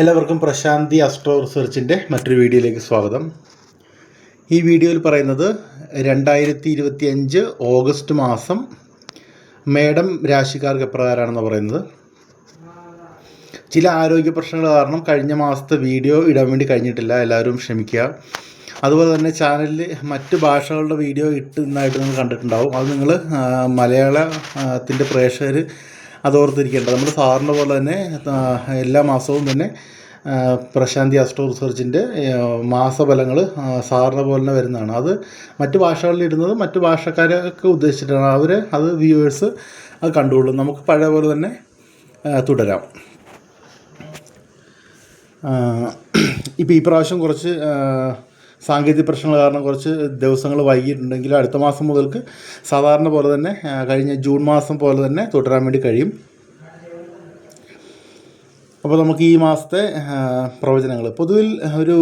എല്ലാവർക്കും പ്രശാന്തി അസ്ട്രോ റിസർച്ചിന്റെ മറ്റൊരു വീഡിയോയിലേക്ക് സ്വാഗതം. ഈ വീഡിയോയിൽ പറയുന്നത് രണ്ടായിരത്തി ഇരുപത്തി അഞ്ച് ഓഗസ്റ്റ് മാസം മേഡം രാശിക്കാർക്ക് എപ്രകാരമാണെന്ന് പറയുന്നത്. ചില ആരോഗ്യ പ്രശ്നങ്ങൾ കാരണം കഴിഞ്ഞ മാസത്തെ വീഡിയോ ഇടാൻ വേണ്ടി കഴിഞ്ഞിട്ടില്ല എല്ലാവരും ക്ഷമിക്കുക. അതുപോലെ തന്നെ ചാനലിൽ മറ്റ് ഭാഷകളുടെ വീഡിയോ ഇട്ടുന്നതായിട്ട് നിങ്ങൾ കണ്ടിട്ടുണ്ടാവും. അത് നിങ്ങൾ മലയാളത്തിന്റെ പ്രേക്ഷകർ അത് ഓർത്തിരിക്കേണ്ട നമ്മൾ സാറിന്റെ പോലെ തന്നെ എല്ലാ മാസവും തന്നെ പ്രശാന്തി അസ്ട്രോ റിസർച്ചിന്റെ മാസഫലങ്ങൾ സാറിനെ പോലെ തന്നെ വരുന്നതാണ്. അത് മറ്റ് ഭാഷകളിൽ ഇടുന്നത് മറ്റ് ഭാഷക്കാരൊക്കെ ഉദ്ദേശിച്ചിട്ടാണ്. അവർ അത് വ്യൂവേഴ്സ് അത് കണ്ടുകൊള്ളും. നമുക്ക് പഴയ പോലെ തന്നെ തുടരാം. ഇപ്പോൾ ഈ പ്രാവശ്യം കുറച്ച് സാങ്കേതിക പ്രശ്നങ്ങൾ കാരണം കുറച്ച് ദിവസങ്ങൾ വൈകിയിട്ടുണ്ടെങ്കിൽ അടുത്ത മാസം മുതൽക്ക് സാധാരണ പോലെ തന്നെ കഴിഞ്ഞ ജൂൺ മാസം പോലെ തന്നെ തുടരാൻ വേണ്ടി കഴിയും. അപ്പോൾ നമുക്ക് ഈ മാസത്തെ പ്രവചനങ്ങൾ. പൊതുവിൽ ഒരു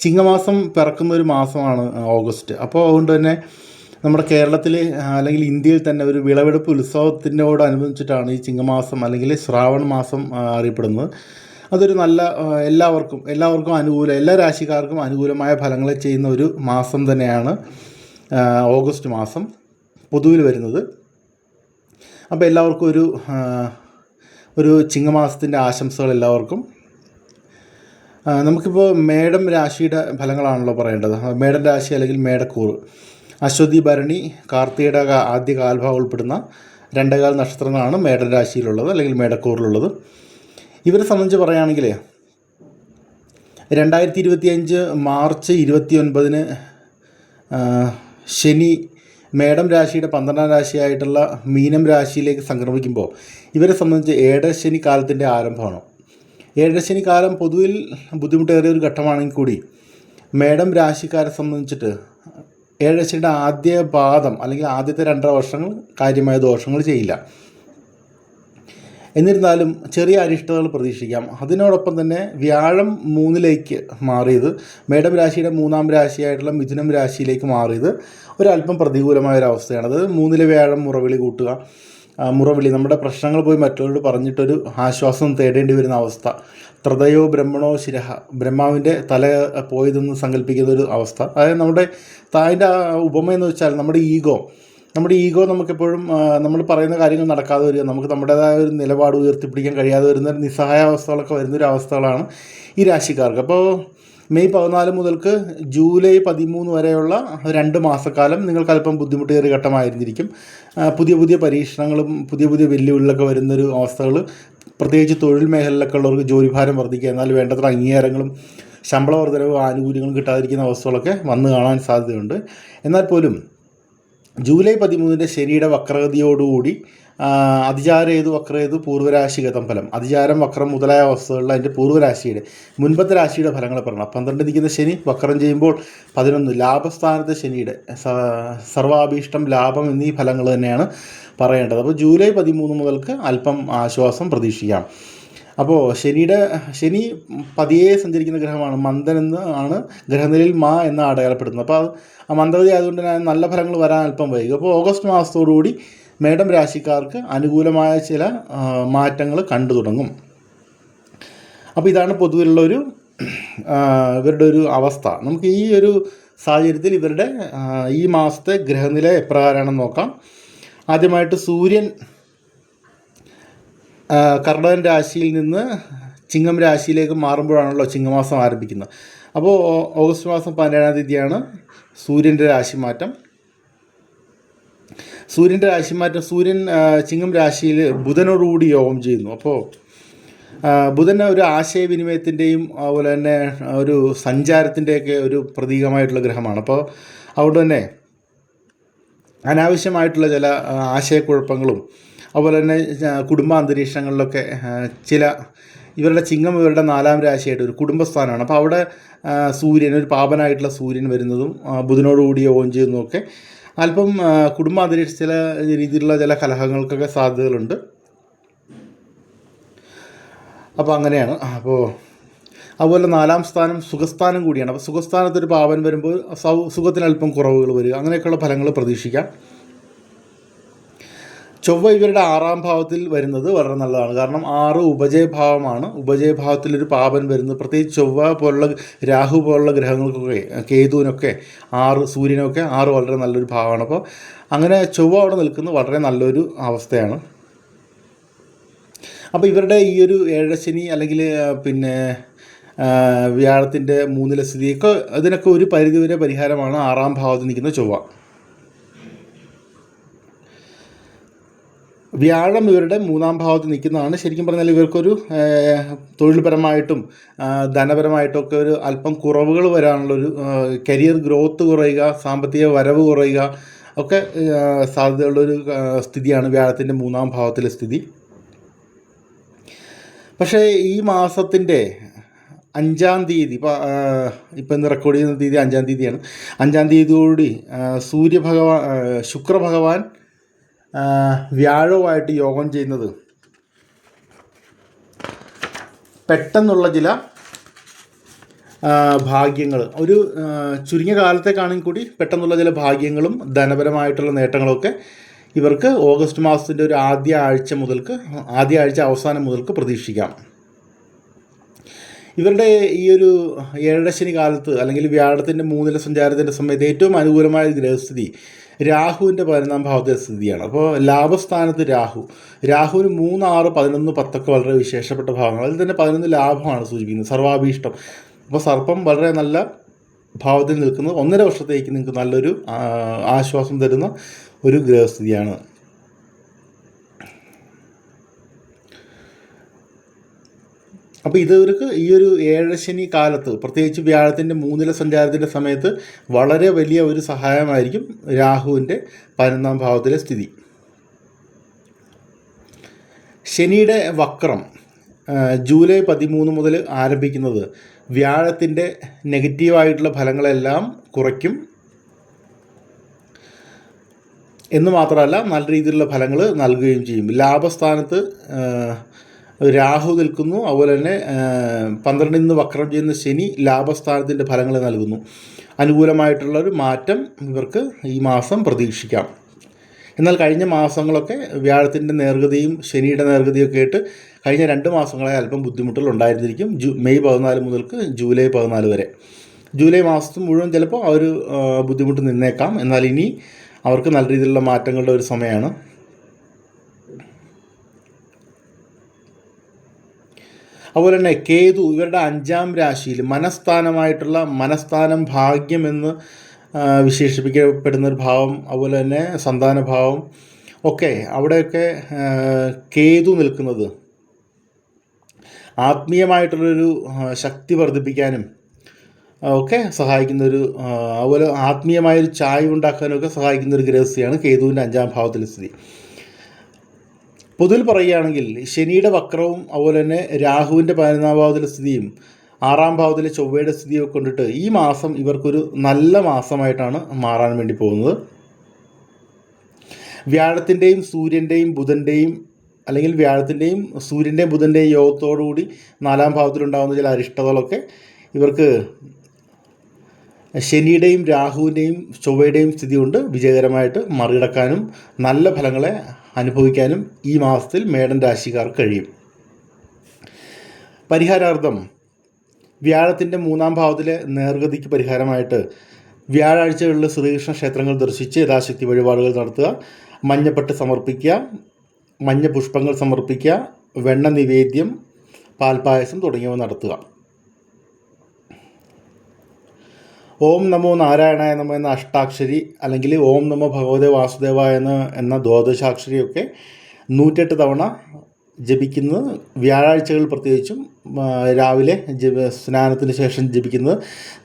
ചിങ്ങമാസം പിറക്കുന്ന ഒരു മാസമാണ് ഓഗസ്റ്റ്. അപ്പോൾ അതുകൊണ്ട് തന്നെ നമ്മുടെ കേരളത്തിൽ അല്ലെങ്കിൽ ഇന്ത്യയിൽ തന്നെ ഒരു വിളവെടുപ്പ് ഉത്സവത്തിനോടനുബന്ധിച്ചിട്ടാണ് ഈ ചിങ്ങമാസം അല്ലെങ്കിൽ ശ്രാവണ മാസം അറിയപ്പെടുന്നത്. അതൊരു നല്ല എല്ലാവർക്കും എല്ലാവർക്കും അനുകൂല എല്ലാ രാശിക്കാർക്കും അനുകൂലമായ ഫലങ്ങൾ ചെയ്യുന്ന ഒരു മാസം തന്നെയാണ് ഓഗസ്റ്റ് മാസം പൊതുവിൽ വരുന്നത്. അപ്പോൾ എല്ലാവർക്കും ഒരു ഒരു ചിങ്ങമാസത്തിന്റെ ആശംസകൾ എല്ലാവർക്കും. നമുക്കിപ്പോൾ മേടം രാശിയുടെ ഫലങ്ങളാണല്ലോ പറയേണ്ടത്. മേടം രാശി അല്ലെങ്കിൽ മേടക്കൂറ്. അശ്വതി ഭരണി കാർത്തികയുടെ ആദ്യ കാൽഭാഗം ഉൾപ്പെടുന്ന രണ്ടേകാൽ നക്ഷത്രങ്ങളാണ് മേടൻ രാശിയിലുള്ളത് അല്ലെങ്കിൽ മേടക്കൂറിലുള്ളത്. ഇവരെ സംബന്ധിച്ച് പറയുകയാണെങ്കിൽ രണ്ടായിരത്തി ഇരുപത്തിയഞ്ച് മാർച്ച് ഇരുപത്തി ഒൻപതിന് ശനി മേടം രാശിയുടെ പന്ത്രണ്ടാം രാശിയായിട്ടുള്ള മീനം രാശിയിലേക്ക് സംക്രമിക്കുമ്പോൾ ഇവരെ സംബന്ധിച്ച് ഏഴശനി കാലത്തിന്റെ ആരംഭമാണ്. ഏഴശനി കാലം പൊതുവിൽ ബുദ്ധിമുട്ടേറിയ ഒരു ഘട്ടമാണെങ്കിൽ കൂടി മേടം രാശിക്കാരെ സംബന്ധിച്ചിട്ട് ഏഴശനിയുടെ ആദ്യ പാദം അല്ലെങ്കിൽ ആദ്യത്തെ രണ്ടര വർഷങ്ങൾ കാര്യമായ ദോഷങ്ങൾ ചെയ്യില്ല. എന്നിരുന്നാലും ചെറിയ അരിഷ്ടതകൾ പ്രതീക്ഷിക്കാം. അതിനോടൊപ്പം തന്നെ വ്യാഴം മൂന്നിലേക്ക് മാറിയത് മേടം രാശിയുടെ മൂന്നാം രാശിയായിട്ടുള്ള മിഥുനം രാശിയിലേക്ക് മാറിയത് ഒരല്പം പ്രതികൂലമായ ഒരു അവസ്ഥയാണ്. അത് മൂന്നിലെ വ്യാഴം മുറവിളി കൂട്ടുക മുറവിളി. നമ്മുടെ പ്രശ്നങ്ങൾ പോയി മറ്റുള്ളവരോട് പറഞ്ഞിട്ടൊരു ആശ്വാസം തേടേണ്ടി വരുന്ന അവസ്ഥ. ത്രതയോ ബ്രഹ്മണോ ശിരഹ ബ്രഹ്മാവിന്റെ തല പോയതെന്ന് സങ്കല്പിക്കുന്ന ഒരു അവസ്ഥ. അതായത് നമ്മുടെ അതിന്റെ ഉപമ എന്ന് വെച്ചാൽ നമ്മുടെ ഈഗോ നമ്മുടെ ഈഗോ നമുക്കെപ്പോഴും നമ്മൾ പറയുന്ന കാര്യങ്ങൾ നടക്കാതെ വരിക. നമുക്ക് നമ്മുടേതായ ഒരു നിലപാട് ഉയർത്തിപ്പിടിക്കാൻ കഴിയാതെ വരുന്ന ഒരു നിസ്സഹായാവസ്ഥകളൊക്കെ വരുന്ന ഒരു അവസ്ഥകളാണ് ഈ രാശിക്കാർക്ക്. അപ്പോൾ മെയ് പതിനാല് മുതൽക്ക് ജൂലൈ പതിമൂന്ന് വരെയുള്ള രണ്ട് മാസക്കാലം നിങ്ങൾക്ക് അല്പം ബുദ്ധിമുട്ടേറിയ ഘട്ടമായിരുന്നിരിക്കും. പുതിയ പുതിയ പരീക്ഷണങ്ങളും പുതിയ പുതിയ വെല്ലുവിളികളൊക്കെ വരുന്നൊരു അവസ്ഥകൾ പ്രത്യേകിച്ച് തൊഴിൽ മേഖലയിലൊക്കെ ഉള്ളവർക്ക് ജോലിഭാരം വർദ്ധിക്കുക എന്നാൽ വേണ്ടത്ര അംഗീകാരങ്ങളും ശമ്പള വർധനവും ആനുകൂല്യങ്ങളും കിട്ടാതിരിക്കുന്ന അവസ്ഥകളൊക്കെ വന്നു കാണാൻ സാധ്യതയുണ്ട്. എന്നാൽ പോലും ജൂലൈ പതിമൂന്നിന്റെ ശനിയുടെ വക്രഗതിയോടുകൂടി അതിചാരേതു വക്രേതു പൂർവരാശിഗതം ഫലം. അതിചാരം വക്രം മുതലായ അവസ്ഥകളിൽ അതിന്റെ പൂർവരാശിയുടെ മുൻപത്തെ രാശിയുടെ ഫലങ്ങൾ പറയണം പന്ത്രണ്ട് നിൽക്കുന്ന ശനി വക്രം ചെയ്യുമ്പോൾ പതിനൊന്ന്. ലാഭസ്ഥാനത്തെ ശനിയുടെ സർവാഭീഷ്ടം ലാഭം എന്നീ ഫലങ്ങൾ തന്നെയാണ് പറയേണ്ടത്. അപ്പോൾ ജൂലൈ പതിമൂന്ന് മുതൽക്ക് അല്പം ആശ്വാസം പ്രതീക്ഷിക്കാം. അപ്പോൾ ശനിയുടെ ശനി പതിയെ സഞ്ചരിക്കുന്ന ഗ്രഹമാണ്. മന്ദൻ എന്ന് ആണ് ഗ്രഹനിലയിൽ മാ എന്ന് അടയാളപ്പെടുന്നത് അപ്പോൾ ആ മന്ദഗതി ആയതുകൊണ്ട് തന്നെ നല്ല ഫലങ്ങൾ വരാൻ അല്പം വൈകും. അപ്പോൾ ഓഗസ്റ്റ് മാസത്തോടുകൂടി മേടം രാശിക്കാർക്ക് അനുകൂലമായ ചില മാറ്റങ്ങൾ കണ്ടു തുടങ്ങും. അപ്പോൾ ഇതാണ് പൊതുവിലുള്ള ഒരു ആ, ഇവരുടെ ഒരു അവസ്ഥ. നമുക്ക് ഈ ഒരു സാഹചര്യത്തിൽ ഇവരുടെ ഈ മാസത്തെ ഗ്രഹനില എപ്രകാരമാണെന്ന് നോക്കാം. ആദ്യമായിട്ട് സൂര്യൻ ആ, കർണകൻ രാശിയിൽ നിന്ന് ചിങ്ങം രാശിയിലേക്ക് മാറുമ്പോഴാണല്ലോ ചിങ്ങമാസം ആരംഭിക്കുന്നത്. അപ്പോൾ ഓഗസ്റ്റ് മാസം പതിനേഴാം തീയതിയാണ് സൂര്യന്റെ രാശിമാറ്റം. സൂര്യന്റെ രാശിമാറ്റം സൂര്യൻ ചിങ്ങം രാശിയിൽ ബുധനോടുകൂടി യോഗം ചെയ്യുന്നു. അപ്പോൾ ബുധൻ ഒരു ആശയവിനിമയത്തിന്റെയും അതുപോലെ തന്നെ ഒരു സഞ്ചാരത്തിന്റെയൊക്കെ ഒരു പ്രതീകമായിട്ടുള്ള ഗ്രഹമാണ്. അപ്പോൾ അതുകൊണ്ട് തന്നെ അനാവശ്യമായിട്ടുള്ള ചില ആശയക്കുഴപ്പങ്ങളും അതുപോലെ തന്നെ കുടുംബാന്തരീക്ഷങ്ങളിലൊക്കെ ചില ഇവരുടെ ചിങ്ങം ഇവരുടെ നാലാം രാശിയായിട്ട് ഒരു കുടുംബസ്ഥാനമാണ്. അപ്പോൾ അവിടെ സൂര്യൻ ഒരു പാപനായിട്ടുള്ള സൂര്യൻ വരുന്നതും ബുധനോടുകൂടിയ ബുധനോടുകൂടി യോഗം ചെയ്യുന്നതുമൊക്കെ അല്പം കുടുംബാന്തരീക്ഷ ചില രീതിയിലുള്ള ചില കലഹങ്ങൾക്കൊക്കെ സാധ്യതകളുണ്ട്. അപ്പോൾ അങ്ങനെയാണ്. അപ്പോൾ അതുപോലെ നാലാം സ്ഥാനം സുഖസ്ഥാനം കൂടിയാണ്. അപ്പോൾ സുഖസ്ഥാനത്തൊരു പാവൻ വരുമ്പോൾ സൗ സുഖത്തിന് അല്പം കുറവുകൾ വരിക. അങ്ങനെയൊക്കെയുള്ള ഫലങ്ങൾ പ്രതീക്ഷിക്കാം. ചൊവ്വ ഇവരുടെ ആറാം ഭാവത്തിൽ വരുന്നത് വളരെ നല്ലതാണ്. കാരണം ആറ് ഉപജയഭാവമാണ്. ഉപജയഭാവത്തിൽ ഒരു പാപൻ വരുന്നത് പ്രത്യേകിച്ച് ചൊവ്വ പോലുള്ള രാഹു പോലുള്ള ഗ്രഹങ്ങൾക്കൊക്കെ കേതുവിനൊക്കെ ആറ് സൂര്യനൊക്കെ ആറ് വളരെ നല്ലൊരു ഭാവമാണ്. അപ്പോൾ അങ്ങനെ ചൊവ്വ അവിടെ നിൽക്കുന്നത് വളരെ നല്ലൊരു അവസ്ഥയാണ്. അപ്പോൾ ഇവരുടെ ഈ ഒരു ഏഴശനി അല്ലെങ്കിൽ പിന്നെ വ്യാഴത്തിന്റെ മൂന്നിലെ സ്ഥിതിയൊക്കെ അതിനൊക്കെ ഒരു പരിധിവരെ പരിഹാരമാണ് ആറാം ഭാവത്തിൽ നിൽക്കുന്ന ചൊവ്വ. വ്യാഴം ഇവരുടെ മൂന്നാം ഭാവത്തിൽ നിൽക്കുന്നതാണ്. ശരിക്കും പറഞ്ഞാൽ ഇവർക്കൊരു തൊഴിൽപരമായിട്ടും ധനപരമായിട്ടും ധനപരമായിട്ടൊക്കെ ഒരു അല്പം കുറവുകൾ വരാനുള്ളൊരു കരിയർ ഗ്രോത്ത് കുറയുക സാമ്പത്തിക വരവ് കുറയുക ഒക്കെ സാധ്യതയുള്ളൊരു സ്ഥിതിയാണ് വ്യാഴത്തിന്റെ മൂന്നാം ഭാവത്തിലെ സ്ഥിതി. പക്ഷേ ഈ മാസത്തിന്റെ അഞ്ചാം തീയതി ഇപ്പോൾ ഇപ്പം ഇന്ന് റെക്കോർഡ് ചെയ്യുന്ന തീയതി അഞ്ചാം തീയതിയാണ്. അഞ്ചാം തീയതിയോടുകൂടി സൂര്യഭഗവാ ശുക്രഭഗവാൻ വ്യാഴവുമായിട്ട് യോഗം ചെയ്യുന്നത്. പെട്ടെന്നുള്ള ചില ഭാഗ്യങ്ങൾ ഒരു ചുരുങ്ങിയ കാലത്തേക്കാണെങ്കിൽ കൂടി പെട്ടെന്നുള്ള ചില ഭാഗ്യങ്ങളും ധനപരമായിട്ടുള്ള നേട്ടങ്ങളൊക്കെ ഇവർക്ക് ഓഗസ്റ്റ് മാസത്തിന്റെ ഒരു ആദ്യ ആഴ്ച മുതൽക്ക് ആദ്യ ആഴ്ച അവസാനം മുതൽക്ക് പ്രതീക്ഷിക്കാം. ഇവരുടെ ഈ ഒരു ഏഴരശനി കാലത്ത് അല്ലെങ്കിൽ വ്യാഴത്തിന്റെ മൂന്നില സഞ്ചാരത്തിന്റെ സമയത്ത് ഏറ്റവും അനുകൂലമായ ഗ്രഹസ്ഥിതി രാഹുവിന്റെ പതിനൊന്നാം ഭാവത്തെ സ്ഥിതിയാണ്. അപ്പോൾ ലാഭസ്ഥാനത്ത് രാഹു. രാഹുവിന് മൂന്ന് ആറ് പതിനൊന്ന് പത്തൊക്കെ വളരെ വിശേഷപ്പെട്ട ഭാവങ്ങൾ അതിൽ തന്നെ പതിനൊന്ന് ലാഭമാണ് സൂചിപ്പിക്കുന്നത്. സർവാഭീഷ്ടം. അപ്പോൾ സർപ്പം വളരെ നല്ല ഭാവത്തിൽ നിൽക്കുന്നത് ഒന്നര വർഷത്തേക്ക് നിങ്ങൾക്ക് നല്ലൊരു ആശ്വാസം തരുന്ന ഒരു ഗ്രഹസ്ഥിതിയാണ് അപ്പോൾ ഇതവർക്ക് ഈ ഒരു ഏഴശനി കാലത്ത് പ്രത്യേകിച്ച് വ്യാഴത്തിന്റെ മൂന്നില സഞ്ചാരത്തിന്റെ സമയത്ത് വളരെ വലിയ ഒരു സഹായമായിരിക്കും രാഹുവിന്റെ പതിനൊന്നാം ഭാവത്തിലെ സ്ഥിതി. ശനിയുടെ വക്രം ജൂലൈ പതിമൂന്ന് മുതൽ ആരംഭിക്കുന്നത് വ്യാഴത്തിന്റെ നെഗറ്റീവായിട്ടുള്ള ഫലങ്ങളെല്ലാം കുറയ്ക്കും. എന്ന് മാത്രമല്ല നല്ല രീതിയിലുള്ള ഫലങ്ങൾ നൽകുകയും ചെയ്യും. ലാഭസ്ഥാനത്ത് രാഹു നിൽക്കുന്നു. അതുപോലെ തന്നെ പന്ത്രണ്ടിൽ നിന്ന് വക്രം ചെയ്യുന്ന ശനി ലാഭസ്ഥാനത്തിന്റെ ഫലങ്ങൾ നൽകുന്നു. അനുകൂലമായിട്ടുള്ള ഒരു മാറ്റം ഇവർക്ക് ഈ മാസം പ്രതീക്ഷിക്കാം. എന്നാൽ കഴിഞ്ഞ മാസങ്ങളൊക്കെ വ്യാഴത്തിന്റെ നേർഗതിയും ശനിയുടെ നേർഗതിയും ഒക്കെ ആയിട്ട് കഴിഞ്ഞ രണ്ട് മാസങ്ങളായി അല്പം ബുദ്ധിമുട്ടുകൾ ഉണ്ടായിരുന്നിരിക്കും. ജൂ മെയ് പതിനാല് മുതൽക്ക് ജൂലൈ പതിനാല് വരെ. ജൂലൈ മാസത്തിൽ മുഴുവൻ ചിലപ്പോൾ ആ ഒരു ബുദ്ധിമുട്ട് നിന്നേക്കാം. എന്നാൽ ഇനി അവർക്ക് നല്ല രീതിയിലുള്ള മാറ്റങ്ങളുടെ ഒരു സമയമാണ്. അതുപോലെ തന്നെ കേതു ഇവരുടെ അഞ്ചാം രാശിയിൽ മനസ്ഥാനമായിട്ടുള്ള മനസ്ഥാനം ഭാഗ്യമെന്ന് വിശേഷിപ്പിക്കപ്പെടുന്നൊരു ഭാവം അതുപോലെ തന്നെ സന്താന ഭാവം ഒക്കെ അവിടെയൊക്കെ കേതു നിൽക്കുന്നത്. ആത്മീയമായിട്ടുള്ളൊരു ശക്തി വർദ്ധിപ്പിക്കാനും ഒക്കെ സഹായിക്കുന്നൊരു അതുപോലെ ആത്മീയമായൊരു ചായ ഉണ്ടാക്കാനൊക്കെ സഹായിക്കുന്ന ഒരു ഗ്രഹസ്ഥയാണ് കേതുവിന്റെ അഞ്ചാം ഭാവത്തിലെ സ്ഥിതി. പൊതുവിൽ പറയുകയാണെങ്കിൽ ശനിയുടെ വക്രവും അതുപോലെ തന്നെ രാഹുവിന്റെ പതിനൊന്നാം ഭാവത്തിലെ സ്ഥിതിയും ആറാം ഭാവത്തിലെ ചൊവ്വയുടെ സ്ഥിതിയൊക്കെ കൊണ്ടിട്ട് ഈ മാസം ഇവർക്കൊരു നല്ല മാസമായിട്ടാണ് മാറാൻ വേണ്ടി പോകുന്നത്. വ്യാഴത്തിന്റെയും സൂര്യന്റെയും ബുധന്റെയും അല്ലെങ്കിൽ വ്യാഴത്തിന്റെയും സൂര്യന്റെയും ബുധന്റെയും യോഗത്തോടുകൂടി നാലാം ഭാവത്തിലുണ്ടാകുന്ന ചില അരിഷ്ടതകളൊക്കെ ഇവർക്ക് ശനിയുടെയും രാഹുവിന്റെയും ചൊവ്വയുടെയും സ്ഥിതി കൊണ്ട് വിജയകരമായിട്ട് മറികടക്കാനും നല്ല ഫലങ്ങളെ അനുഭവിക്കാനും ഈ മാസത്തിൽ മേടൻ രാശിക്കാർക്ക് കഴിയും. പരിഹാരാർത്ഥം. വ്യാഴത്തിന്റെ മൂന്നാം ഭാവത്തിലെ നേർഗതിക്ക് പരിഹാരമായിട്ട് വ്യാഴാഴ്ചകളിൽ ശ്രീകൃഷ്ണ ക്ഷേത്രങ്ങൾ ദർശിച്ച് യഥാശക്തി വഴിപാടുകൾ നടത്തുക മഞ്ഞപ്പെട്ട് സമർപ്പിക്കുക മഞ്ഞ പുഷ്പങ്ങൾ സമർപ്പിക്കുക വെണ്ണ നിവേദ്യം പാൽപ്പായസം തുടങ്ങിയവ നടത്തുക. ഓം നമോ നാരായണ നമ എന്ന അഷ്ടാക്ഷരി അല്ലെങ്കിൽ ഓം നമോ ഭഗവതേ വാസുദേവ എന്ന എന്ന ദ്വാദശാക്ഷരിയൊക്കെ നൂറ്റെട്ട് തവണ ജപിക്കുന്നത് വ്യാഴാഴ്ചകൾ പ്രത്യേകിച്ചും രാവിലെ ജപ സ്നാനത്തിന് ശേഷം ജപിക്കുന്നത്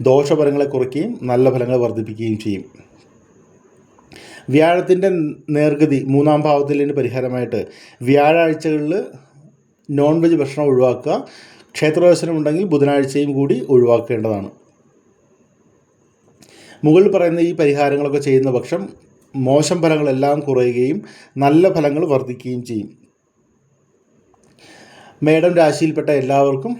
ദോഷഫലങ്ങളെ കുറയ്ക്കുകയും നല്ല ഫലങ്ങൾ വർദ്ധിപ്പിക്കുകയും ചെയ്യും. വ്യാഴത്തിന്റെ നേർഗതി മൂന്നാം ഭാവത്തിന്റെ പരിഹാരമായിട്ട് വ്യാഴാഴ്ചകളിൽ നോൺ വെജ് ഭക്ഷണം ഒഴിവാക്കുക ക്ഷേത്രദർശനം ഉണ്ടെങ്കിൽ ബുധനാഴ്ചയും കൂടി ഒഴിവാക്കേണ്ടതാണ്. മുകളിൽ പറയുന്ന ഈ പരിഹാരങ്ങളൊക്കെ ചെയ്യുന്ന പക്ഷം മോശം ഫലങ്ങളെല്ലാം കുറയുകയും നല്ല ഫലങ്ങൾ വർദ്ധിക്കുകയും ചെയ്യും. മേഡം രാശിയിൽപ്പെട്ട എല്ലാവർക്കും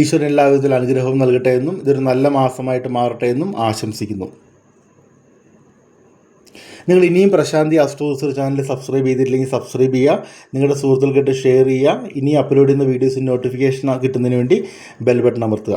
ഈശ്വരൻ എല്ലാവിധത്തിൽ അനുഗ്രഹവും നൽകട്ടെ എന്നും ഇതൊരു നല്ല മാസമായിട്ട് മാറട്ടെ എന്നും ആശംസിക്കുന്നു. നിങ്ങൾ ഇനിയും Prashanti astro research channel subscribe ചെയ്തിട്ടില്ലെങ്കിൽ സബ്സ്ക്രൈബ് ചെയ്യുക. നിങ്ങളുടെ സുഹൃത്തുക്കൾക്കിട്ട് ഷെയർ ചെയ്യുക. ഇനി അപ്ലോഡ് ചെയ്യുന്ന വീഡിയോസിന് നോട്ടിഫിക്കേഷൻ കിട്ടുന്നതിന് വേണ്ടി ബെൽ ബട്ടൺ അമർത്തുക.